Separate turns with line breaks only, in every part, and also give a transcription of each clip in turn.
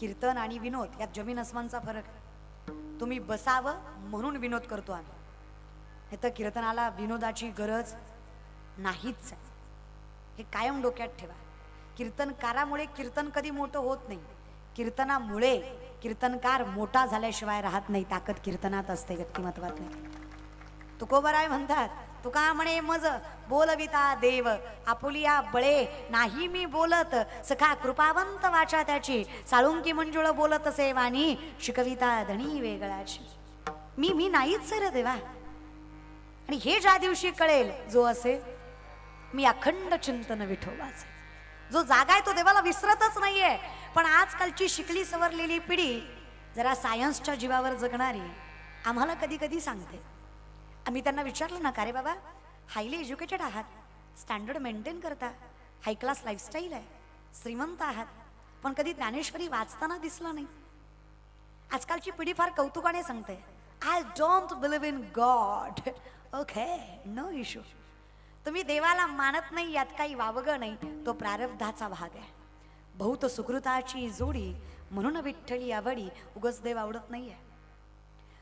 कीर्तन आणि विनोद यात जमीन अस्मानचा फरक आहे. तुम्ही बसावं म्हणून विनोद करतो आम्ही. हे तर कीर्तनाला विनोदाची गरज नाहीच हे कायम डोक्यात ठेवा. कीर्तनकारामुळे कीर्तन कधी मोठं होत नाही. कीर्तनामुळे कीर्तनकार मोठा झाल्याशिवाय राहत नाही. ताकद कीर्तनात असते व्यक्तिमत्वात नाही तुकोबराय म्हणतात तुका म्हणे मज बोलविता देव. आपुलिया बळे नाही मी बोलत. सखा कृपावंत वाचा त्याची. साळुंकी मंजुळ बोलत असे वाणी शिकविता धणी वेगळाची. मी मी नाहीच सर देवा. आणि हे ज्या दिवशी कळेल जो असे मी अखंड चिंतन विठोबाचे. जो जागा आहे तो देवाला विसरतच नाहीये. पण आजकालची शिकली सवरलेली पिढी जरा सायन्सच्या जीवावर जगणारी आम्हाला कधी कधी सांगते. आम्ही त्यांना विचारलं ना का रे बाबा? हायली एज्युकेटेड आहात. स्टँडर्ड मेंटेन करता. हाय क्लास लाईफस्टाईल आहे. श्रीमंत आहात. पण कधी ज्ञानेश्वरी वाचताना दिसलं नाही. आजकालची पिढी फार कौतुकाने सांगते. I don't believe in God okay no issue तुम्ही देवाला मानत नाही यात काही वावगं नाही. तो प्रारब्धाचा भाग आहे. बहुत सुकृताची जोडी म्हणून विठ्ठली आवडी उगस देव आवडत नाही आहे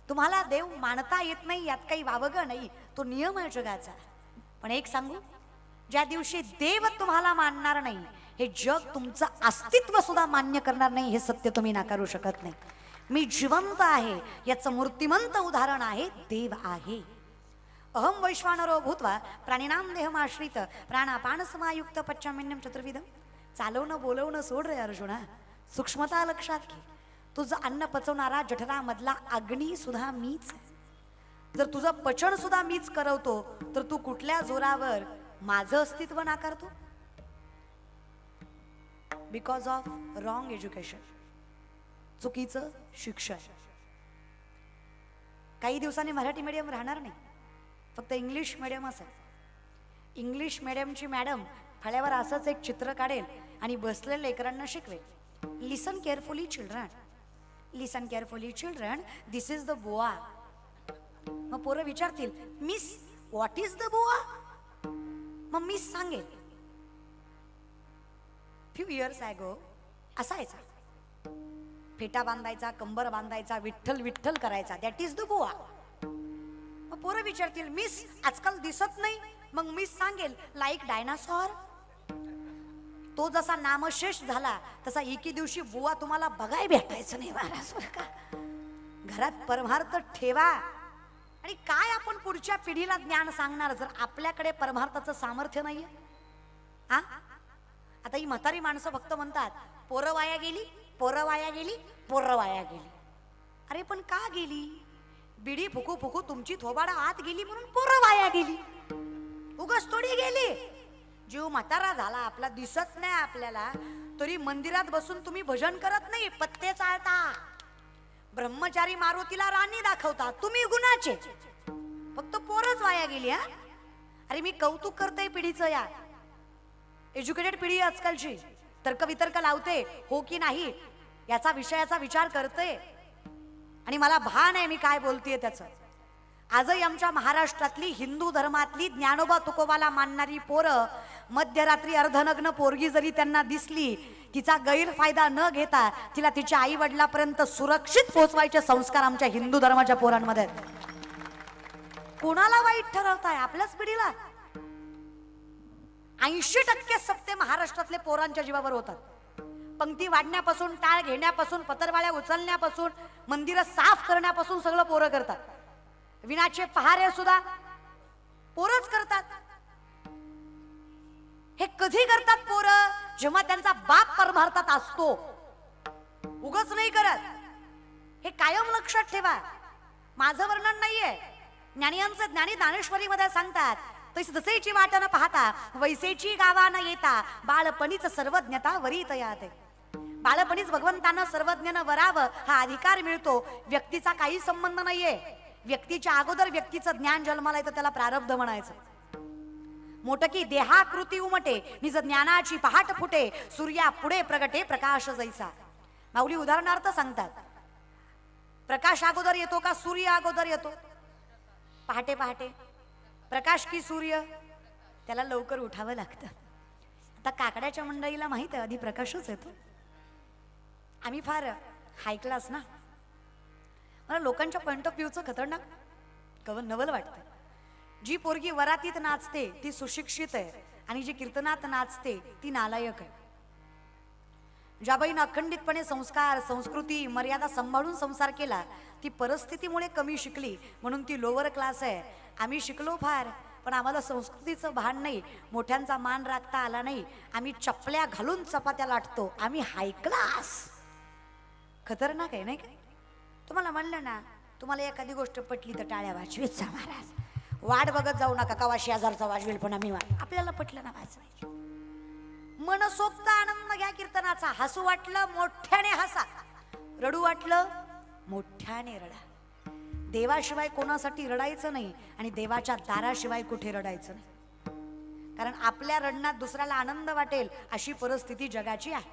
तुम्हाला देव मानता येत नाही यात काही वावगं नाही. तो नियम आहे जगाचा. पण एक सांगू? ज्या दिवशी देव तुम्हाला मानणार नाही हे जग तुमचं अस्तित्व सुद्धा मान्य करणार नाही हे सत्य तुम्ही नाकारू शकत नाही. मी जिवंत आहे याचं मूर्तिमंत उदाहरण आहे देव आहे. अहम वैश्वानरो भूत्वा प्राणीनाम देहमाश्रित प्राणापान समायुक्त पच्चामिन्यम चतुर्विधम चालवणं बोलवणं सोड रे अर्जुना. सूक्ष्मता लक्षात घे. तुझं अन्न पचवणारा जठरामधला अग्नी सुद्धा मीच आहे. जर तुझं पचन सुद्धा मीच करवतो तर तू कुठल्या जोरावर माझं अस्तित्व नाकारतो? बिकॉज ऑफ रॉंग एज्युकेशन चुकीचं शिक्षण. काही दिवसांनी मराठी मीडियम राहणार नाही. फक्त इंग्लिश मीडियम असेल इंग्लिश मिडियमची मॅडम फळ्यावर असंच एक चित्र काढेल आणि बसलेल्या लेकरांना शिकवेल. Listen carefully children listen carefully children this is the boa मग पोरं विचारतील miss what is the boa मग मिस सांगेल. फ्यू इयर्स ॲगो असायचा फेटा बांधायचा कंबर बांधायचा विठ्ठल विठ्ठल करायचा. दॅट इज द बोआ मग पोरं विचारतील मिस आजकाल दिसत नाही. मग मिस सांगेल लाईक डायनासॉर तो जसा नामशेष झाला तसा एके दिवशी बुवा तुम्हाला बघाय भेटायचं नाही महाराज का? घरात परमार्थ ठेवा. आणि काय आपण पुढच्या पिढीला ज्ञान सांगणार जर आपल्याकडे परमार्थाचं सामर्थ्य नाहीये? हा आता ही म्हातारी माणसं फक्त म्हणतात पोरं वाया गेली पोरं वाया गेली पोरं वाया गेली. अरे पण का गेली? बिडी फुकू फुकू तुमची थोबाडा आत गेली म्हणून पोरं वाया गेली. उगस थोडी गेली. जीव म्हातारा झाला आपला दिसत नाही आपल्याला तरी मंदिरात बसून तुम्ही भजन करत नाही पत्ते चालता ब्रह्मचारी मारुतीला राणी दाखवता तुम्ही गुणाचे. फक्त पोरच वाया गेली हा? अरे मी कौतुक करते पिढीचं या एज्युकेटेड पिढी आजकालची आजकालची. तर्कवितर्क लावते हो की नाही याचा विषयाचा विचार करते. आणि मला भान आहे मी काय बोलतेय त्याचं. आजही आमच्या महाराष्ट्रातली हिंदू धर्मातली ज्ञानोबा तुकोबाला मानणारी पोरं मध्यरात्री अर्धनग्न पोरगी जरी त्यांना दिसली तिचा गैरफायदा न घेता तिला तिच्या आई वडिलापर्यंत सुरक्षित पोहोचवायचे संस्कार आमच्या हिंदू धर्माच्या पोरांमध्ये आहेत. कोणाला वाईट ठरवताय? आपल्याच पिढीला. ऐंशी टक्के सत्ते महाराष्ट्रातले पोरांच्या जीवावर होतात. पंक्ती वाढण्यापासून टाळ घेण्यापासून पतरवाळ्या उचलण्यापासून मंदिरं साफ करण्यापासून सगळं पोरं करतात. विनाचे पहारे सुद्धा पोरच करतात. हे कधी करतात पोरं? जेव्हा त्यांचा बाप परमार्थात असतो. उगच नाही करत. हे कायम लक्षात ठेवा. माझं वर्णन नाहीये. ज्ञानियांचं ज्ञानी ज्ञानेश्वरीमध्ये सांगतात तस तसेची वाट न पाहता वैसेची गावा न येता बाळपणीच सर्वज्ञता वरी तयात. बाळपणीच भगवंतानं सर्वज्ञानं वरावं हा अधिकार मिळतो. व्यक्तीचा काही संबंध नाहीये. व्यक्तीच्या अगोदर व्यक्तीचं ज्ञान जन्माला येतं त्याला प्रारब्ध म्हणायचं. मोटकी देहाकृती उमटे निज ज्ञानाची पहाट फुटे सूर्या पुढे प्रगटे प्रकाश जैसा. माऊली उदाहरणार्थ सांगतात प्रकाश अगोदर येतो का सूर्य अगोदर येतो? पहाटे पहाटे. प्रकाश की सूर्य? त्याला लवकर उठावं लागतं. आता काकड्याच्या मंडळीला माहीत आहे आधी प्रकाशच येतो. आम्ही फार हाय क्लास ना. मला लोकांच्या पॉईंट ऑफ व्ह्यूचं खतरनाक कवन नवल वाटतं जी पोरगी वरातीत नाचते ती सुशिक्षित आहे आणि जी कीर्तनात नाचते ती नालायक आहे. ज्या बाईनं अखंडितपणे संस्कार संस्कृती मर्यादा सांभाळून संसार केला. ती परिस्थितीमुळे कमी शिकली. म्हणून ती लोअर क्लास आहे. आम्ही शिकलो फार पण आम्हाला संस्कृतीचं भान नाही. मोठ्यांचा मान राखता आला नाही. आम्ही चपल्या घालून चपात्या लाटतो. आम्ही हाय क्लास खतरनाक आहे नाही का? तुम्हाला म्हणलं ना तुम्हाला एखादी गोष्ट पटली तर टाळ्या वाचवीत जा महाराज. वाट बघत जाऊ नका कवा शेजारचा वाजवेल पण आम्ही वाट. आपल्याला पटलं ना वाजवायची. मनसोक्त आनंद घ्या कीर्तनाचा. हसू वाटलं मोठ्याने हसा. रडू वाटलं मोठ्याने रडा. देवाशिवाय कोणासाठी रडायचं नाही आणि देवाच्या दाराशिवाय कुठे रडायचं नाही. कारण आपल्या रडण्यात दुसऱ्याला आनंद वाटेल अशी परिस्थिती जगाची आहे.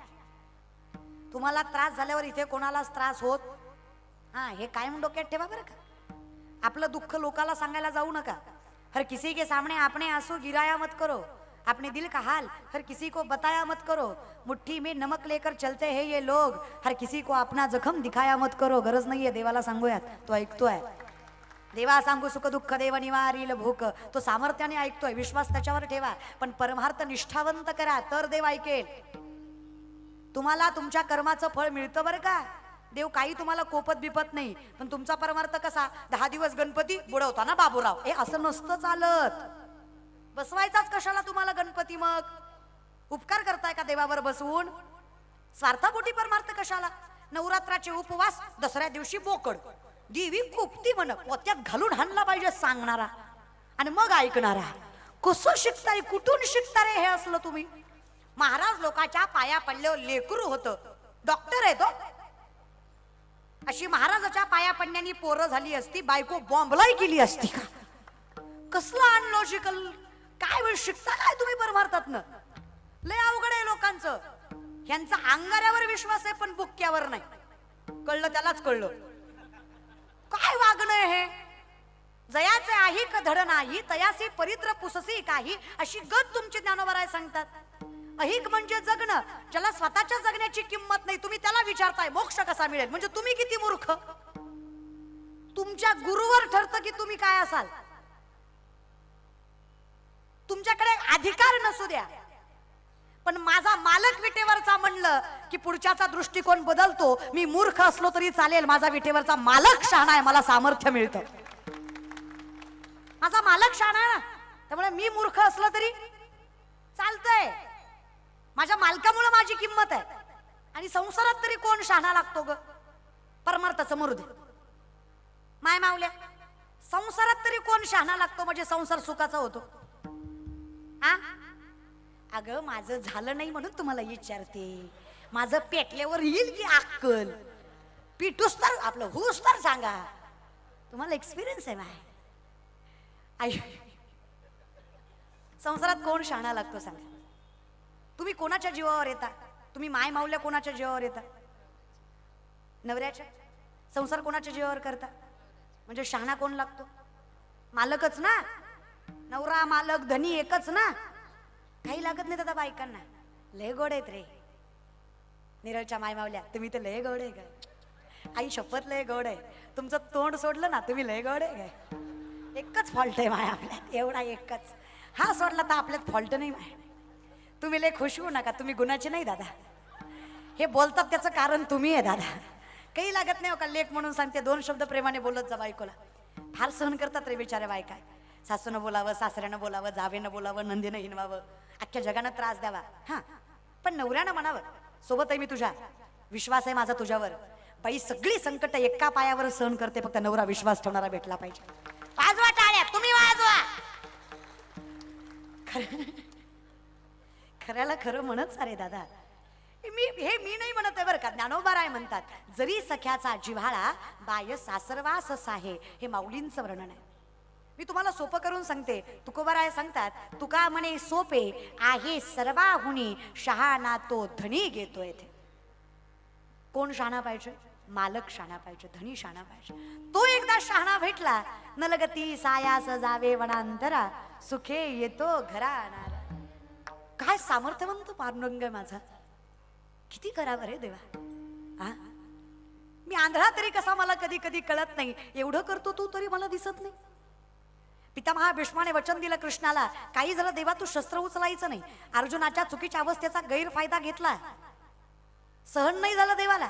तुम्हाला त्रास झाल्यावर इथे कोणालाच त्रास होत? हा हे कायम डोक्यात ठेवा बरं का. आपलं दुःख लोकाला सांगायला जाऊ नका. हर किसी के सामने आपने आंसू गिराया मत करो. अपने दिल का हाल हर किसी को बताया मत करो. मुट्ठी में नमक लेकर चलते हैं ये लोग. हर किसी को अपना जखम दिखाया मत करो. गरज नाहीये देवाला सांगूयात. तो ऐकतोय. देवा सांगू सुख दुःख देव निवारील भूक. तो सामर्थ्याने ऐकतोय. विश्वास त्याच्यावर ठेवा. पण परमार्थ निष्ठावंत करा. तर देव ऐकेल. तुम्हाला तुमच्या कर्माचं फळ मिळतं बरं का? देव काही तुम्हाला कोपत बिपत नाही. पण तुमचा परमार्थ कसा? दहा दिवस गणपती बुडवता ना बाबूराव? हे असं नसतं चालत. बसवायचाच कशाला तुम्हाला गणपती मग? उपकार करताय का देवावर बसवून? स्वार्थापोटी परमार्थ कशाला? नवरात्राचे उपवास दसऱ्या दिवशी बोकड. देवी खूपती म्हण पोत्यात घालून हाणला पाहिजे सांगणारा. आणि मग ऐकणारा. कसं शिकताय कुठून शिकता रे हे असलं तुम्ही? महाराज लोकाच्या पाया पडल्यावर लेकरू होतं. डॉक्टर आहे तो अशी महाराजाच्या पाया पडण्यानी पोरं झाली असती बायको बॉम्बलाई केली असती का? कसलं अनलॉजिकल? काय वेळ शिकता काय तुम्ही परमार्थातनं? लय अवघड आहे लोकांचं. ह्यांचा अंगाऱ्यावर विश्वास आहे पण बुक्क्यावर नाही. कळलं त्यालाच कळलं. काय वागणं हे? जयाचे आहे क धड नाही तयासी परित्र पुससी काही अशी गत तुमची ज्ञानोबराय सांगतात. अहिक म्हणजे जगणं. ज्याला स्वतःच्या जगण्याची किंमत नाही तुम्ही त्याला विचारताय मोक्ष कसा मिळेल? म्हणजे तुम्ही किती मूर्ख? तुमच्या गुरुवर ठरतं की तुम्ही काय असाल. तुमच्याकडे अधिकार नसू द्या. पण माझा मालक विटेवरचा म्हणलं की पुढच्याचा दृष्टिकोन बदलतो. मी मूर्ख असलो तरी चालेल माझा विटेवरचा मालक शहाणा आहे मला सामर्थ्य मिळतं. माझा मालक शहाणा आहे ना? त्यामुळे मी मूर्ख असलो तरी चालतंय. माझ्या मालकामुळे माझी किंमत आहे. आणि संसारात तरी कोण शहाणा लागतो ग? परमार्थाचं मरू माय मावल्या संसारात तरी कोण शहाणा लागतो म्हणजे संसार सुखाचा होतो? हा अगं माझं झालं नाही म्हणून तुम्हाला विचारते. माझं पेटल्यावर येईल की अक्कल? पिटूस तर आपलं हुस तर सांगा. तुम्हाला एक्सपिरियन्स आहे माय. आई संसारात कोण शहाणा लागतो सांगा. तुम्ही कोणाच्या जीवावर येता? तुम्ही माय माऊल्या कोणाच्या जीवावर येता? नवऱ्याच्या? संसार कोणाच्या जीवावर करता? म्हणजे शहाणा कोण लागतो? मालकच ना? नवरा मालक धनी एकच ना? काही लागत नाही दादा बायकांना. लय गोड आहेत रे. निरळच्या माय मावल्या तुम्ही तर लय गोड आहे काय आई शपथ लय गोड आहे. तुमचं तोंड सोडलं ना तुम्ही लय गोड आहे काय एकच फॉल्ट आहे माय आपल्यात. एवढा एकच. हा सोडला तर आपल्यात फॉल्ट नाही माय. तुम्ही लय खुश होऊ नका तुम्ही गुणाचे नाही दादा. हे बोलतात त्याचं कारण तुम्ही आहे दादा. काही लागत नाही हो का लेख म्हणून सांगते दोन शब्द प्रेमाने बोलत जा बायकोला फार सहन करतात रे बिचारे बायका. सासूनं बोलावं सासऱ्यानं बोलावं जावेनं बोलावं नंदीनं हिनवावं. अख्ख्या जगानं त्रास द्यावा. हा. पण नवऱ्यानं म्हणावं सोबत आहे मी तुझ्या. विश्वास आहे माझा तुझ्यावर. बाई सगळी संकट एका पायावर सहन करते फक्त नवरा विश्वास ठेवणारा भेटला पाहिजे. वाजवा टाळ्या तुम्ही वाजवा. खरं खऱ्याला खरं म्हणत सारे दादा मी हे मी नाही म्हणत आहे बरं का. ज्ञानोबाराय म्हणतात जरी सख्याचा जिव्हाळा बाय सासरवास आहे हे माऊलींचं वर्णन आहे. मी तुम्हाला सोपं करून सांगते. तुकोबाराय सांगतात तुका म्हणे सोपे आहे सर्वाहुनी शहाणा तो धनी घेतोय ते कोण शहाणा पाहिजे? मालक शहाणा पाहिजे धनी शहाणा पाहिजे. तो एकदा शहाणा भेटला नलगती सायास जावे वनांतरा सुखे येतो घरा काय सामर्थ्यवंत पांडुरंग आहे माझा? किती करावं रे देवा? हा मी आंधळा तरी कसा मला कधी कधी कळत नाही. एवढं करतो तू तरी मला दिसत नाही. पितामहा भीष्माने वचन दिलं कृष्णाला काही झालं देवा तू शस्त्र उचलायचं नाही. अर्जुनाच्या चुकीच्या अवस्थेचा गैरफायदा घेतला. सहन नाही झालं देवाला.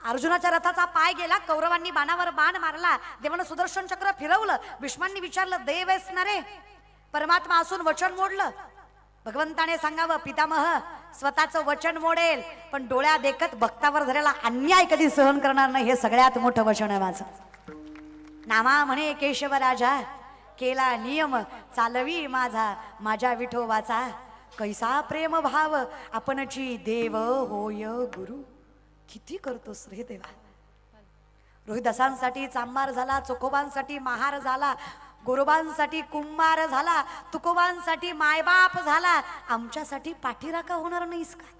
अर्जुनाच्या रथाचा पाय गेला कौरवांनी बाणावर बाण मारला देवानं सुदर्शन चक्र फिरवलं. भीष्मांनी विचारलं देव आहेस ना रे? परमात्मा असून वचन मोडलं. भगवंताने सांगावं पितामह स्वतःचं वचन मोडेल पण डोळ्या देखत भक्तावर झालेला अन्याय कधी सहन करणार नाही हे सगळ्यात मोठं वचन आहे माझं. नामा म्हणे केशव राजा केला नियम चालवी माझा माझ्या विठोबाचा. कैसा प्रेम भाव आपणची देव होय गुरु. किती करतोस रे देवा रोहिदासांसाठी चांबार झाला चोखोबांसाठी महार झाला गोरोबांसाठी कुंभार झाला तुकोबांसाठी मायबाप झाला. आमच्यासाठी पाठीराखा होणार नाहीस का?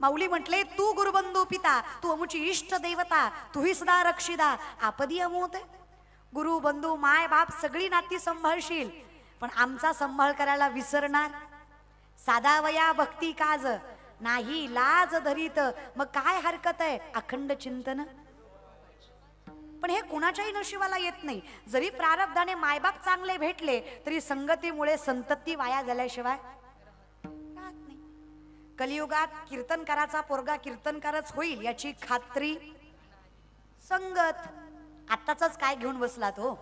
माऊली म्हटले तू गुरुबंधू पिता तू अमुची इष्ट देवता तूही सदा रक्षिदा आपदी अमोत गुरु बंधू माय बाप सगळी नाती सांभाळशील पण आमचा सांभाळ करायला विसरणार. साधा वया भक्ती काज नाही लाज धरीत मग काय हरकत आहे? अखंड चिंतन? पण हे कुणाच्याही नशिबाला येत नाही. जरी प्रारब्धाने मायबाप चांगले भेटले तरी संगतीमुळे संतती वाया झाल्याशिवाय नाही. कलियुगात कीर्तनकाराचा पोरगा कीर्तनकारच होईल याची खात्री संगत आत्ताच काय घेऊन बसला तो हो?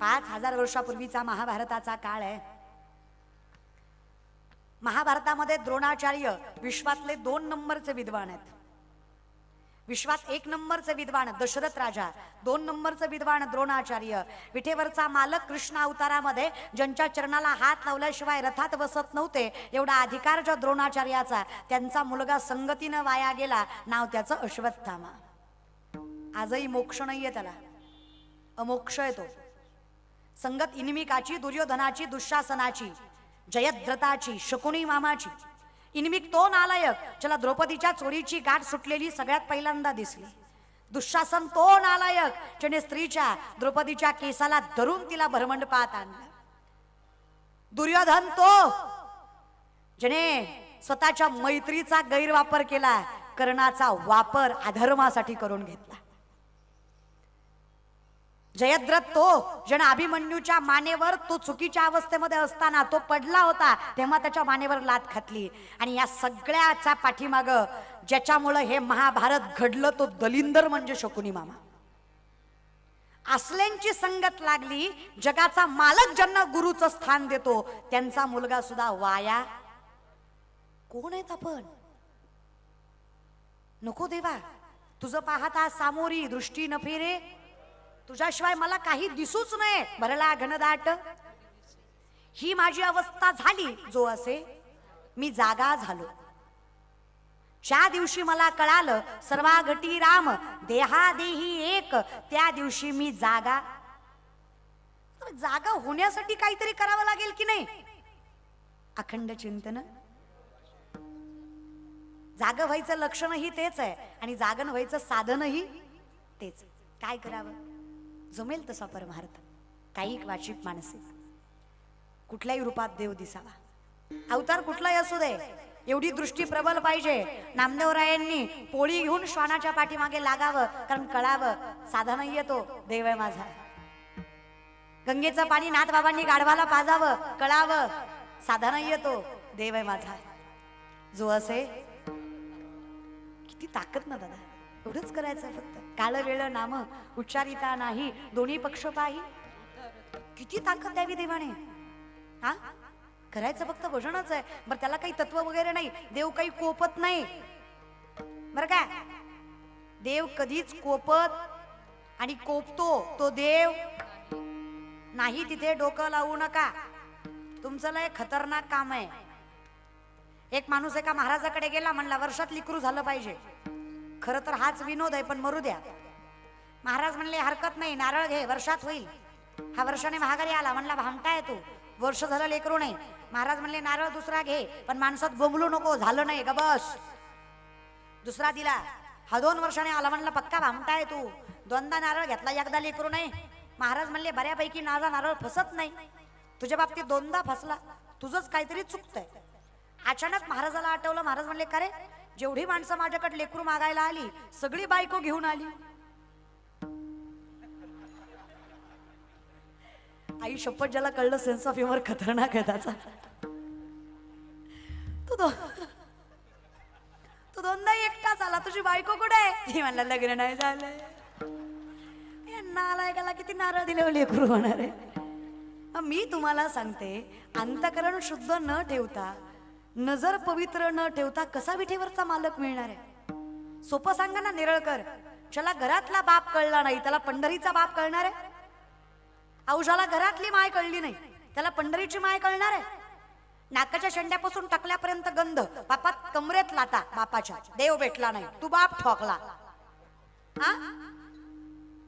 पाच हजार वर्षापूर्वीचा महाभारताचा काळ आहे. महाभारतामध्ये द्रोणाचार्य विश्वातले दोन नंबरचे विद्वान आहेत. विश्वात एक नंबरचे विद्वान दशरथ राजा दोन नंबरचं विद्वान द्रोणाचार्य. विठेवरचा मालक कृष्ण अवतारामध्ये ज्यांच्या चरणाला हात लावल्याशिवाय रथात बसत नव्हते एवढा अधिकार ज्या द्रोणाचार्याचा त्यांचा मुलगा संगतीनं वाया गेला नाव त्याचं अश्वत्थामा. आजही मोक्ष नाहीये त्याला. अमोक्ष येतो संगत इनिमिकाची दुर्योधनाची दुःशासनाची जयद्रथाची शकुनी मामाची. इनमिक तो नालायक ज्याला द्रौपदीच्या चोरीची गाठ सुटलेली सगळ्यात पहिल्यांदा दिसली. दुःशासन तो नालायक ज्याने स्त्रीच्या द्रौपदीच्या केसाला धरून तिला भरमंडपात आणलं. दुर्योधन तो ज्याने स्वतःच्या मैत्रीचा गैरवापर केला कर्णाचा वापर अधर्मासाठी करून घेतला. जयद्रथ तो जण अभिमन्यूच्या मानेवर तो चुकीच्या अवस्थेमध्ये असताना तो पडला होता तेव्हा त्याच्या मानेवर लात खातली. आणि या सगळ्याच्या पाठीमाग ज्याच्यामुळं हे महाभारत घडलं तो दलिंदर म्हणजे शकुनी मामा. असल्यांची संगत लागली जगाचा मालक ज्यांना गुरुचं स्थान देतो त्यांचा मुलगा सुद्धा वाया. कोण आहेत आपण? नको देवा तुझं पाहता सामोरी दृष्टी न फिरे तुझ्याशिवाय मला काही दिसूच नये. भरला घनदाट. ही माझी अवस्था झाली जो असे. मी जागा झालो. ज्या दिवशी मला कळालं सर्वाघटी राम देहा देही एक त्या दिवशी मी जागा. जागा होण्यासाठी काहीतरी करावं लागेल की नाही? अखंड चिंतन. जाग व्हायचं लक्षणही तेच आहे आणि जागण व्हायचं साधनही तेच काय करावं? जमेल तसा परमार्थ. काही वाचिक माणसे. कुठल्याही रूपात देव दिसावा. अवतार कुठलाही असू दे एवढी दृष्टी प्रबल पाहिजे. नामदेवरायांनी पोळी घेऊन श्वानाच्या पाठीमागे लागावं कारण कळावं साधन येतो देव आहे माझा. गंगेचं पाणी नाथ बाबांनी गाढवाला पाजावं कळावं साधन येतो देव आहे माझा. जो असे किती ताकद ना दादा. एवढंच करायचं फक्त. काळ वेळ नाम उच्चारिता नाही दोन्ही पक्ष पाही. किती ताकद द्यावी देवाने? हा? करायचं फक्त भजनच आहे. बरं त्याला काही तत्व वगैरे नाही. देव काही कोपत नाही. बरं काय देव कधीच कोपत आणि कोपतो तो देव नाही. तिथे डोकं लावू नका. तुमचं लय खतरनाक काम आहे. एक माणूस एका महाराजाकडे गेला म्हणला वर्षात लिकरू झालं पाहिजे. खरं तर हाच विनोद आहे पण मरू द्या. महाराज म्हणले हरकत नाही नारळ घे वर्षात होईल. हा वर्षाने महागारी आला म्हणला भामटाय तू. वर्ष झालं लेकरू नाही. महाराज म्हणले नारळ दुसरा घे पण माणसात बोंबलू नको झालं नाही ग बस. दुसरा दिला हा दोन वर्षाने आला म्हणला पक्का भामटाय तू. दोनदा नारळ घेतला एकदा लेकरू नाही. महाराज म्हणले बऱ्यापैकी नाजा नारळ फसत नाही. तुझ्या बाबतीत दोनदा फसला. तुझंच काहीतरी चुकतंय. अचानक महाराजाला आठवलं महाराज म्हणले का रे? जेवढी माणसं माझ्याकडे लेकरू मागायला आली सगळी बायको घेऊन आली. आई शपथ ज्याला कळलं सेन्स ऑफ ह्युमर खतरनाक आहे त्याचा. तू दो तू दोनदा एकटाच आला तुझी बायको कुठे आहे? ती म्हणला लग्न नाही झालंय. या नालायकाला किती नारळ दिले हो लेकरू होणार आहे मी तुम्हाला सांगते अंतकरण शुद्ध न ठेवता नजर पवित्र न ठेवता कसा विठेवरचा मालक मिळणार आहे? सोपं सांगा ना निरळकर. ज्याला घरातला बाप कळला नाही त्याला पंढरीचा बाप कळणार आहे? औषाला घरातली माय कळली नाही त्याला पंढरीची माय कळणार आहे? नाकाच्या शेंड्यापासून टाकल्यापर्यंत गंध बापात कमरेत लाता बापाच्या. देव भेटला नाही तू बाप ठोकला. हा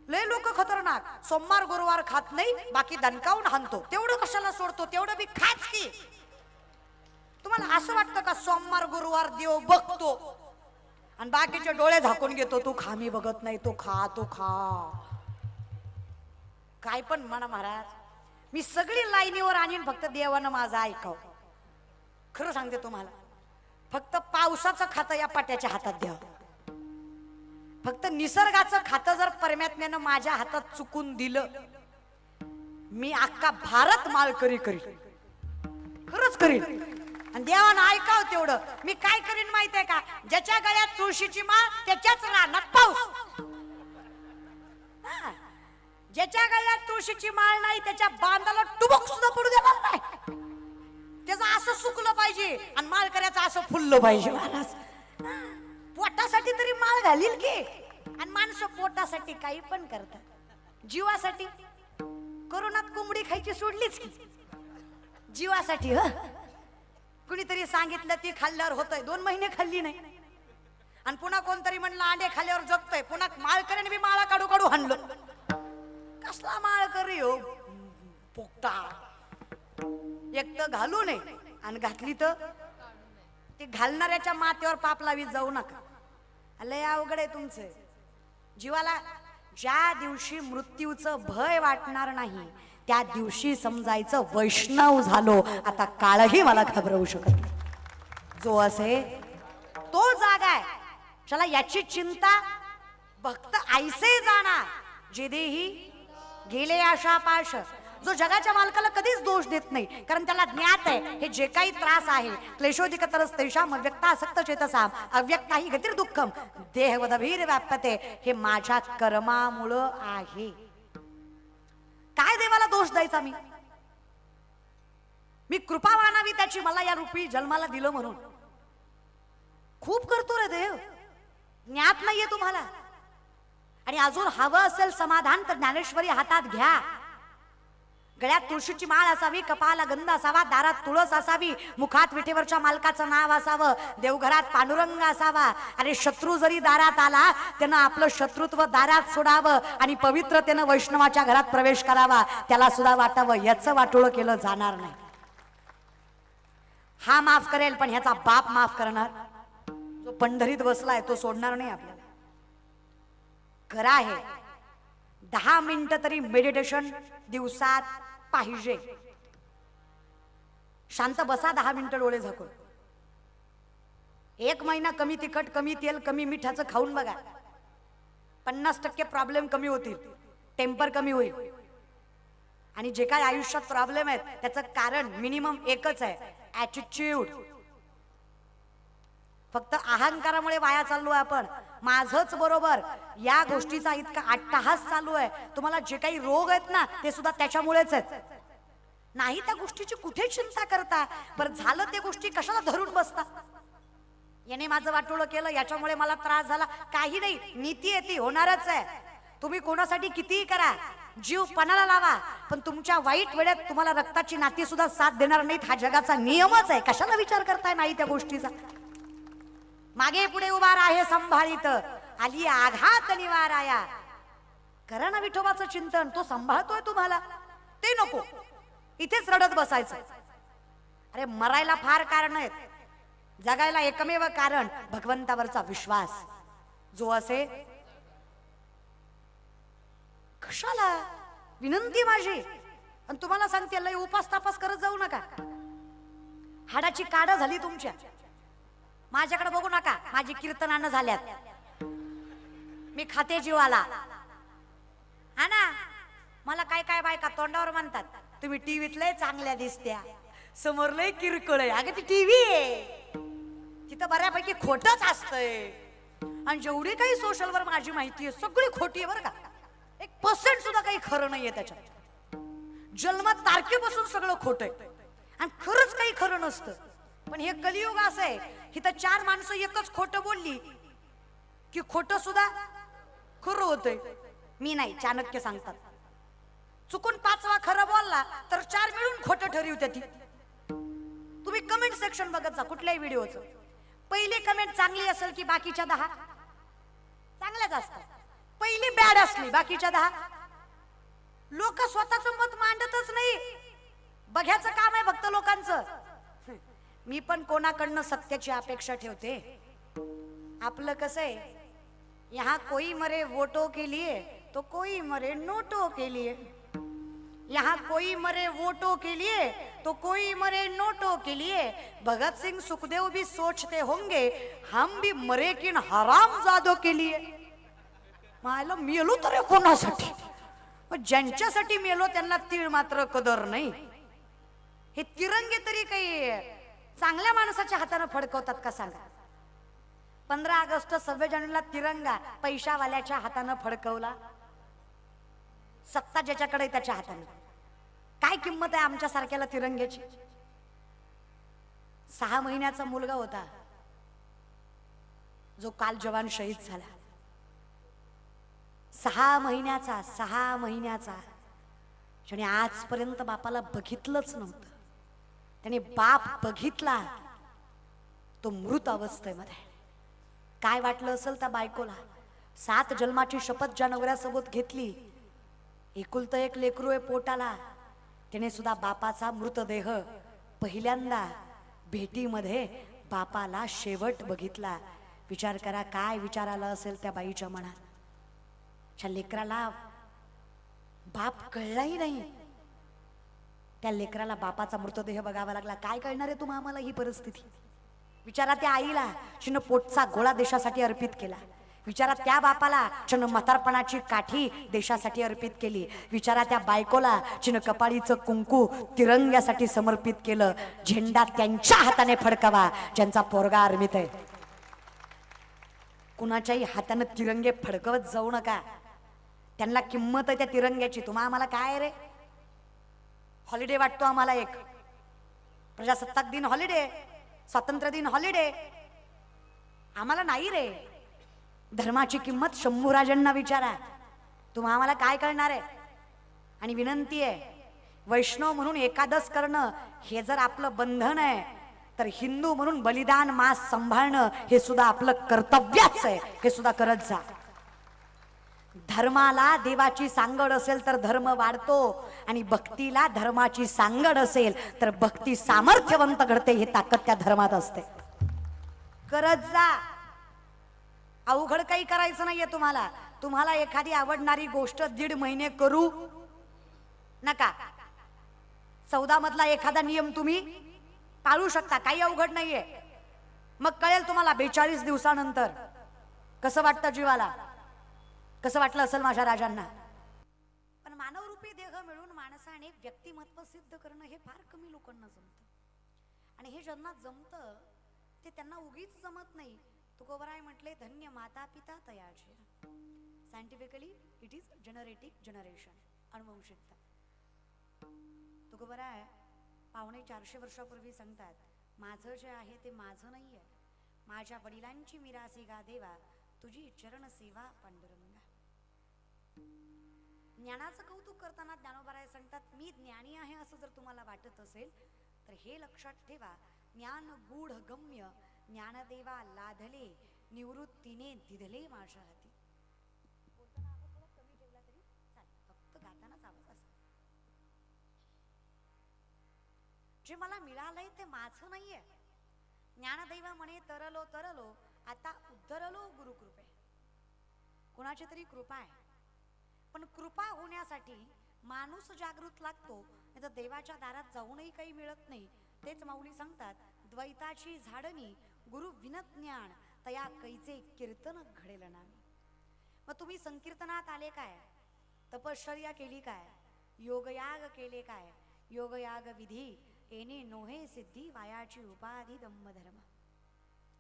लय लोक खतरनाक. सोमवार गुरुवार खात नाही बाकी दणकावून हाणतो. तेवढं कशाला सोडतो? तेवढं बी खाच की. तुम्हाला असं वाटतं का सोमवार गुरुवार देव बघतो? आणि बाकीचे डोळे झाकून घेतो तू खा मी बघत नाही तो खा तो खा. काय पण म्हणा महाराज मी सगळी लाईनीवर आणीन फक्त देवानं माझं ऐकाव. खरं सांगते तुम्हाला फक्त पावसाचं खातं या पाट्याच्या हातात द्या फक्त निसर्गाचं खातं जर परमात्म्यानं माझ्या हातात चुकून दिलं मी अख्खा भारत माळकरी करील खरंच करील आणि देवानं ऐकाव तेवढं. मी काय करीन माहितीये का? ज्याच्या गळ्यात तुळशीची माळ त्याच्याच रानात पाऊस. हा. ज्याच्या गळ्यात तुळशीची माळ नाही त्याच्या बांधाला टुबक सुद्धा पडू देणार नाही. त्याचं असं सुकलं पाहिजे आणि माळकऱ्याचं असं फुललं पाहिजे महाराज. पोटासाठी तरी माळ घालील की. आणि माणसं पोटासाठी काही पण करतात. जीवासाठी. कोरोनात कोंबडी खायची सोडलीच की. जीवासाठी ह. कुणीतरी सांगितलं ती खाल्ल्यावर होतंय. दोन महिने खाल्ली नाही. आणि पुन्हा कोणतरी म्हणलं अंडे खाल्ल्यावर जगतोय. पुन्हा माळकऱ्याने मी माळा काढू काढू हाणलो. कसला माळ करी हो? पोकटा एक तर घालू नये. आणि घातली तर ते घालणाऱ्याच्या माथ्यावर पापलावी जाऊ नका. लय अवघड आहे तुमचं. जीवाला ज्या दिवशी मृत्यूचं भय वाटणार नाही त्या दिवशी समजायचं वैष्णव झालो. आता काळही मला घाबरवू शकत नाही. जो असे तो जागा आहे. चला याची चिंता भक्त आईसे जाणार जे देही गेले आशा पाश जो जगाच्या मालकाला कधीच दोष देत नाही कारण त्याला ज्ञात आहे हे जे काही त्रास आहे क्लेशोधिक तरस तेषाम अव्यक्ता असक्त चेतसा अव्यक्ता ही गतीर दुःखम देहवदभीर व्याप्यते हे माझ्या कर्मामुळं आहे. काय देवाला दोष द्यायचा मी? मी कृपा मानावी त्याची मला या रूपी जन्माला दिलं म्हणून. खूप करतो रे देव. ज्ञात नाहीये तुम्हाला. आणि अजून हवं असेल समाधान तर ज्ञानेश्वरी हातात घ्या. गळ्यात तुळशीची माळ असावी कपाला गंध असावा दारात तुळस असावी मुखात विठेवरच्या मालकाचं नाव असावं देवघरात पांडुरंग असावा. आणि शत्रू जरी दारात आला त्यानं आपलं शत्रुत्व दारात सोडावं आणि पवित्र त्यानं वैष्णवाच्या घरात प्रवेश करावा. त्याला सुद्धा वाटावं याचं वाटोळं केलं जाणार नाही. हा माफ करेल पण ह्याचा बाप माफ करणार. जो पंढरीत बसलाय तो सोडणार नाही आपल्याला. खरं आहे दहा मिनिटं तरी मेडिटेशन दिवसात पाहिजे. शांत बसा दहा मिनिटं डोळे झाकून. एक महिना कमी तिखट कमी तेल कमी मिठाचं खाऊन बघा. पन्नास टक्के प्रॉब्लेम कमी होतील. टेम्पर कमी होईल. आणि जे काय आयुष्यात प्रॉब्लेम आहेत त्याचं कारण मिनिमम एकच आहे. ॲटिट्यूड फक्त अहंकारामुळे वाया चाललो आपण. माझच बरोबर. या गोष्टीचा इतका अट्टहास चालू आहे. तुम्हाला जे काही रोग आहेत ना ते सुद्धा त्याच्यामुळेच आहेत. नाही त्या गोष्टीची कुठे चिंता करता? पर झालं ते गोष्टी कशाला धरून बसता? याने माझं वाटोळं केलं याच्यामुळे मला त्रास झाला. काही नाही नीती आहे ती होणारच आहे. तुम्ही कोणासाठी कितीही करा जीव पणाला लावा पण तुमच्या वाईट वेळेत तुम्हाला रक्ताची नाती सुद्धा साथ देणार नाहीत. हा जगाचा नियमच आहे. कशाला विचार करताय नाही त्या गोष्टीचा? मागे पुढे उभा आहे संभाळीत. आली आघात निवाराया. करा ना विठोबाचं चिंतन तो सांभाळतोय तुम्हाला. ते नको. इथेच रडत बसायचं. अरे मरायला फार कारण आहेत. जगायला एकमेव कारण भगवंतावरचा विश्वास. जो असे कशाला? विनंती माझी? आणि तुम्हाला सांगते लय उपास तापास करत जाऊ नका. हाडाची काड झाली तुमच्या. माझ्याकडे बघू नका माझी कीर्तनानं झाल्यात. मी खाते जीवाला. हा ना? मला काय काय बायका तोंडावर म्हणतात तुम्ही टीव्हीत लय चांगल्या दिसत्या. समोर लय किरकोळ आहे. अगं ती टीव्ही आहे. तिथं बऱ्यापैकी खोटच असतंय. आणि जेवढी काही सोशलवर माझी माहिती आहे सगळी खोटी आहे बरं का? एक पर्सेंट सुद्धा काही खरं नाहीये त्याच्यात. जन्म तारखेपासून सगळं खोट आहे. आणि खरंच काही खरं नसतं. पण हे कलियुग असं आहे. इथं चार माणसं एकच खोटं बोलली की खोटं सुद्धा खरं होतंय. मी नाही चाणक्य सांगतात. चुकून पाचवा खरं बोलला तर चार मिळून खोटं ठरवते ती. तुम्ही कमेंट सेक्शन बघत जा कुठल्याही व्हिडिओचं पहिली कमेंट चांगली असेल की बाकीच्या दहा? चांगल्याच असतात. पहिली बॅड असली बाकीच्या दहा? लोक स्वतःच मत मांडतच नाही. बघ्याचं काम आहे फक्त लोकांचं. मी पण कोणाकडनं सत्याची अपेक्षा ठेवते? आपलं कसं आहे? यहाँ कोई मरे वोटो के लिए तो कोई मरे नोटो के लिए. यहाँ कोई मरे वोटो के लिए तो कोई मरे नोटो के लिए. भगत सिंह सुखदेव भी सोचते होंगे हम भी मरे किन हराम जादो के लिए. मायला मेलो तर कोणासाठी? ज्यांच्यासाठी मेलो त्यांना तीळ मात्र कदर नाही. हे तिरंगे तरी काही चांगल्या माणसाच्या हातानं फडकवतात का सांगा? पंधरा ऑगस्ट सव्वीस जानेवारीला तिरंगा पैशावाल्याच्या हातानं फडकवला. सत्ता ज्याच्याकडे त्याच्या हाताने. काय किंमत आहे आमच्या सारख्याला तिरंग्याची? सहा महिन्याचा मुलगा होता. जो काल जवान शहीद झाला. सहा महिन्याचा सहा महिन्याचा. ज्याने आजपर्यंत बापाला बघितलंच नव्हतं. त्याने बाप बघितला. तो मृत अवस्थेमध्ये. काय वाटलं असेल त्या बायकोला? सात जन्माची शपथ ज्या नवऱ्यासोबत घेतली एकुलतं एक लेकरू आहे पोटाला. त्याने सुद्धा बापाचा मृतदेह पहिल्यांदा भेटीमध्ये बापाला शेवट बघितला. विचार करा काय विचार आला असेल त्या बाईच्या मनात? लेकराला बाप कळलाही नाही. त्या लेकराला बापाचा मृतदेह बघावा लागला. काय कळणार आहे तुम्हा आम्हाला ही परिस्थिती? विचारा त्या आईला जिनं पोटचा गोळा देशासाठी अर्पित केला. विचारा त्या बापाला जिनं म्हातारपणाची काठी देशासाठी अर्पित केली. विचारा त्या बायकोला जिनं कपाळीचं कुंकू तिरंग्यासाठी समर्पित केलं. झेंडा त्यांच्या हाताने फडकावा ज्यांचा पोरगा आर्मीत आहे. कुणाच्याही हातानं तिरंगे फडकवत जाऊ नका. त्यांना किंमत आहे त्या तिरंग्याची. तुम्हा आम्हाला काय रे? हॉलिडे वाटतो आम्हाला एक. प्रजासत्ताक दिन हॉलिडे स्वातंत्र्य दिन हॉलिडे आम्हाला नाही रे. धर्माची किंमत शंभूराजांना विचारा. तुम्हा आम्हाला काय कळणार आहे? आणि विनंती आहे वैष्णव म्हणून एकादश करणं हे जर आपलं बंधन आहे तर हिंदू म्हणून बलिदान मास सांभाळणं हे सुद्धा आपलं कर्तव्यच आहे. हे सुद्धा करत जा. धर्माला देवाची सांगड असेल तर धर्म वाढतो आणि भक्तीला धर्माची सांगड असेल तर भक्ती सामर्थ्यवंत घडते हे ताकद त्या धर्मात असते. करत जा. अवघड काही करायचं नाहीये तुम्हाला. तुम्हाला एखादी आवडणारी गोष्ट दीड महिने करू नका. चौदा मधला एखादा नियम तुम्ही पाळू शकता. काही अवघड नाहीये. मग कळेल तुम्हाला बेचाळीस दिवसानंतर. कसं वाटतं जीवाला? कसं वाटलं असेल माझ्या राजांना? पण मानवरूपी देह मिळून माणसाने व्यक्तिमत्व सिद्ध करणं हे फार कमी लोकांना जमतं. आणि हे ज्यांना जमतं ते त्यांना उगीच जमत नाही. तुकोबराय म्हटले धन्य माता पिता तयाचे scientifically it is genetic generation अनुवंशिकता. तुकोबराय पावणे चारशे वर्षापूर्वी सांगतात माझं जे आहे ते माझं नाही आहे माझ्या वडिलांची मिरासी गा देवा तुझी चरण सेवा पांडुरंग. ज्ञानाचं कौतुक करताना ज्ञानोबाराय सांगतात मी ज्ञानी आहे असं जर तुम्हाला वाटत असेल तर हे लक्षात ठेवा. ज्ञान गूढ गम्य ज्ञानदेवा लाधले निवृत्तीने दिधले माझ्या हाती. कमी ठेवला तरी फक्त गातानाच जे मला मिळालंय ते माझं नाहीये. ज्ञानदैवा म्हणे तरलो तरलो आता उद्धरलो गुरुकृपे. कुणाची तरी कृपा आहे. पण कृपा होण्यासाठी माणूस जागृत लागतो नाही तर देवाच्या दारात जाऊनही काही मिळत नाही. तेच माऊली सांगतात द्वैताची झाडणी गुरु विनज्ञान तया कैचे कीर्तन घडेल नामी. मग तुम्ही संकीर्तनात आले काय? तपश्चर्या केली काय? योगयाग केले काय? योगयाग विधी येणे नोहे सिद्धी वायाची उपाधी दंभ धर्म.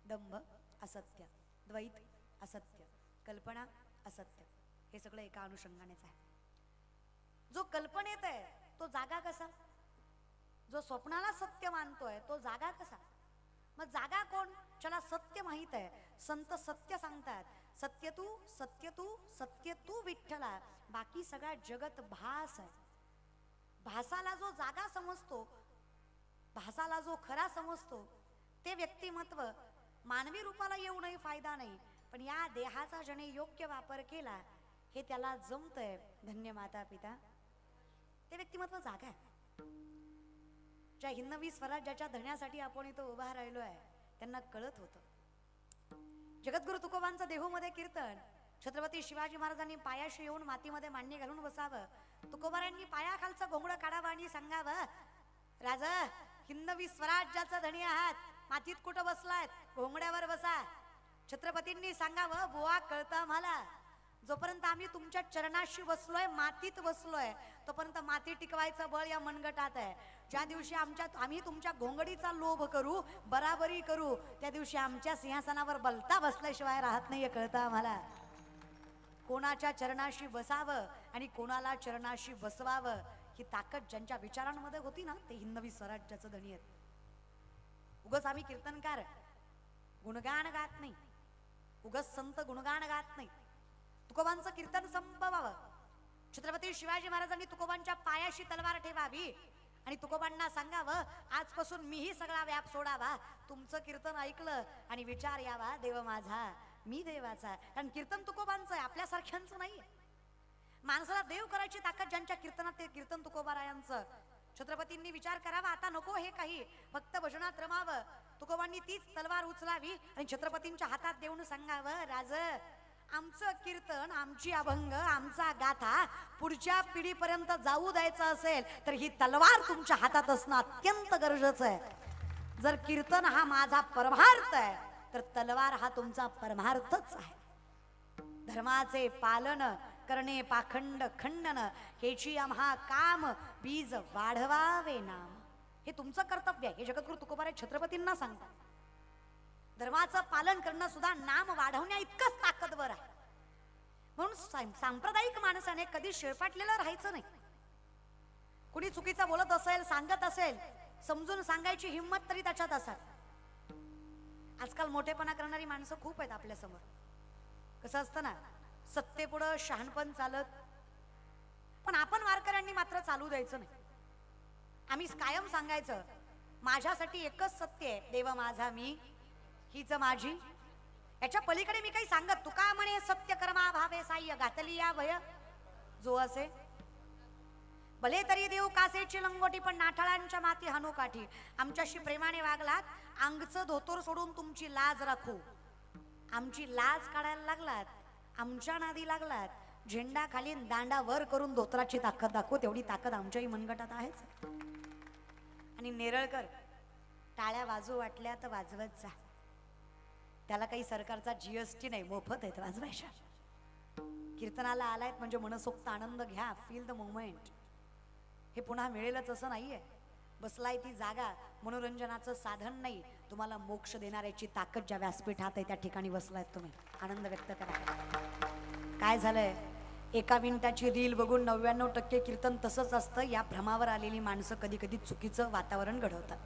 दंभ असत्य द्वैत असत्य कल्पना असत्य. हे सगळं एका अनुषंगानेच आहे. जो कल्पनेत आहे तो जागा कसा? जो स्वप्नाला सत्य मानतोय तो जागा कसा? मग जागा कोण? ज्याला सत्य माहीत आहे संत सत्य सांगतात सत्य तू सत्य तू सत्य तू विठ्ठला बाकी सगळा जगत भास आहे. भासाला जो जागा समजतो भासाला जो खरा समजतो ते व्यक्तिमत्व मानवी रूपाला येऊनही फायदा नाही. पण या देहाचा ज्याने योग्य वापर केला हे त्याला जमतंय धन्य माता पिता. ते व्यक्तिमत्व जागा आहे. ज्या हिंदवी स्वराज्याच्या धण्यासाठी आपण इथं उभा राहिलो आहे त्यांना कळत होतं. जगद्गुरु तुकोबांचं देहूमध्ये कीर्तन छत्रपती शिवाजी महाराजांनी पायाशी येऊन मातीमध्ये मांडणी घालून बसावं तुकोबारांनी पायाखालचं घोंगडं काढावं आणि सांगावं राजा हिंदवी स्वराज्याचा धणी आहात मातीत कुठं बसलायत? घोंगड्यावर बसा. छत्रपतींनी सांगावं बुवा कळतं आम्हाला. जोपर्यंत आम्ही तुमच्या चरणाशी बसलोय मातीत बसलोय तोपर्यंत माती टिकवायचं बळ या मनगटात आहे. ज्या दिवशी आमच्या आम्ही तुमच्या घोंगडीचा लोभ करू बराबरी करू त्या दिवशी आमच्या सिंहासनावर बलता बसल्याशिवाय राहत नाहीये कळतं आम्हाला? कोणाच्या चरणाशी बसावं आणि कोणाला चरणाशी बसवावं ही ताकद ज्यांच्या विचारांमध्ये होती ना ते हिंदवी स्वराज्याचं धनी आहेत. उगच आम्ही कीर्तनकार गुणगान गात नाही. उगस संत गुणगान गात नाही. तुकोबांचं कीर्तन संपवावं. छत्रपती शिवाजी महाराजांनी तुकोबांच्या पायाशी तलवार ठेवावी आणि तुकोबांना सांगावं आजपासून मीही सगळा व्याप सोडावा. तुमचं कीर्तन ऐकलं आणि विचार यावा देव माझा मी देवाचा. कारण कीर्तन तुकोबांचं आहे आपल्यासारख्यांचं नाही. माणसाला देव करायची ताकद ज्यांच्या कीर्तनात ते कीर्तन तुकोबारायांचं. छत्रपतींनी विचार करावा आता नको हे काही. फक्त भजनात रमावं. तुकोबांनी तीच तलवार उचलावी आणि छत्रपतींच्या हातात देऊन सांगावं राज आमचं कीर्तन आमची अभंग आमचा गाथा पुढच्या पिढीपर्यंत जाऊ द्यायचं असेल तर ही तलवार तुमच्या हातात असणं अत्यंत गरजेचं आहे. जर कीर्तन हा माझा परमार्थ आहे तर तलवार हा तुमचा परमार्थच आहे. धर्माचे पालन करणे पाखंड खंडन हेची आम्हा काम बीज वाढवावे नाम. हे तुमचं कर्तव्य आहे. हे जगद्गुरु तुकोबारे छत्रपतींना सांगतात. धर्माचं पालन करणं सुद्धा नाम वाढवण्या इतकंच ताकदवर आहे. म्हणून सां- सांप्रदायिक माणसाने कधी शेळपाटलेलं राहायचं नाही. कुणी चुकीचं बोलत असेल सांगत असेल समजून सांगायची हिंमत तरी त्याच्यात असाल आजकाल मोठेपणा करणारी माणसं खूप आहेत आपल्यासमोर. कसं असतं ना सत्तेपुढं शहाणपण चालत पण आपण वारकऱ्यांनी मात्र चालू द्यायचं नाही. आम्ही कायम सांगायचं माझ्यासाठी एकच सत्य आहे देव माझा मी हीच माझी. याच्या पलीकडे मी काही सांगत तुका म्हणे सत्य कर्मा भावे साह्य घातली या भय जो असे. भले तरी देऊ कासेची लंगोटी पण नाठाळांच्या माती हनुकाठी आमच्याशी प्रेमाने वागलात अंगचं धोतर सोडून तुमची लाज राखू. आमची लाज काढायला लागलात आमच्या नादी लागलात. झेंडा खाली दांडा वर करून धोत्राची ताकद दाखवू तेवढी ताकद आमच्याही मनगटात आहेच. आणि नेरळकर टाळ्या वाजू वाटल्या तर वाजवत जा. त्याला काही सरकारचा जीएसटी नाही मोफत आहेत वाजवायच्या कीर्तनाला आलायत म्हणजे मनसोक्त आनंद घ्या फील द मोमेंट हे पुन्हा मिळेलच असं नाहीये. बसलाय ती जागा मनोरंजनाचं साधन नाही. तुम्हाला मोक्ष देणाऱ्याची ताकद ज्या व्यासपीठात आहे त्या ठिकाणी बसलायत तुम्ही. आनंद व्यक्त करा. काय झालंय? एका मिनिटाची रील बघून नव्याण्णव टक्के कीर्तन तसंच असतं. या भ्रमावर आलेली माणसं कधी कधी चुकीचं वातावरण घडवतात.